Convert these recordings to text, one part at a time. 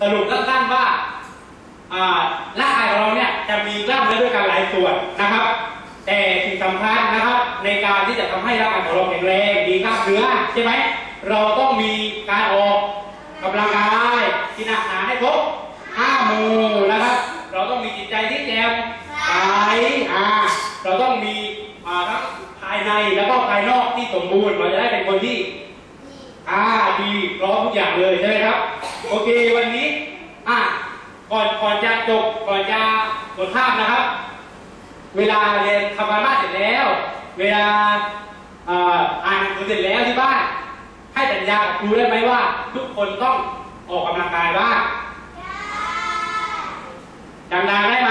สรุปสั้นๆว่าอ่าร่างกายของเราเนี่ยจะมีกล้ามเนื้อด้วยกันหลายส่วนนะครับ แต่สิ่งสำคัญนะครับ ในการที่จะทำให้ร่างกายของเราแข็งแรงมีกล้ามเนื้อใช่ไหมเราต้องมีการออกกำลังกายกินอาหารให้ครบห้าหมู่นะครับ เราต้องมีจิตใจที่แจ่มใสอ่าเราต้องมีทั้งภายในแล้วก็ภายนอกที่สมบูรณ์เราจะได้เป็นคนที่ อ่าดีพร้อมทุกอย่างเลยใช่ไหมครับ โอเควันนี้อะก่อนก่อนจะจบก่อนจะกดภาพนะครับ เวลาเรียนทำการบ้านเสร็จแล้ว เวลาอ่านหนังสือเสร็จแล้วที่บ้านให้สัญญากับครูได้ไหมว่า ทุกคนต้องออกกำลังกายบ้างดังได้ไหม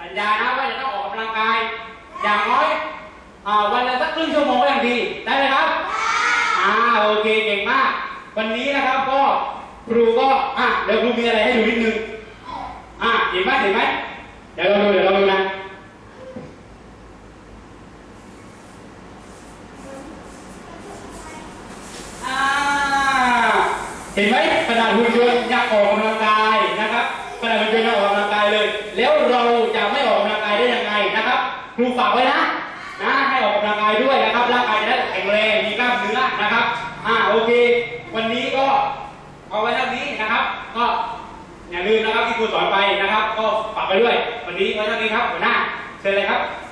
สัญญานะว่าจะต้องออกกำลังกาย อย่างน้อยอ่าวันละสักครึ่งชั่วโมงก็ยังดีได้ไหม โอเคเก่งมาก วันนี้นะครับก็ครูก็อะเดี๋ยวครูมีอะไรให้ดูนิดนึงอะเห็นไหมเห็นไหมเดี๋ยวเราดูเดี๋ยวเราดูนะอ่าเห็นไหมขนาดหุ่นยนต์ยังออกกำลังกายนะครับขนาดหุ่นยนต์ยังออกกำลังกายเลย แล้วเราจะไม่ออกกำลังกายได้ยังไงนะครับครูฝากไว้นะนะให้ออกกำลังกายด้วยนะครับร่างกายจะได้แข็ งแรงมีกล้ามเนื้อนะครับ อ่าโอเค วันนี้ก็เอาไว้เท่านี้นะครับ ก็อย่าลืมนะครับที่ครูสอนไปนะครับ ก็ฝากไปด้วย วันนี้ไว้เท่านี้ครับหัวหน้าเชิญเลยครับขอบ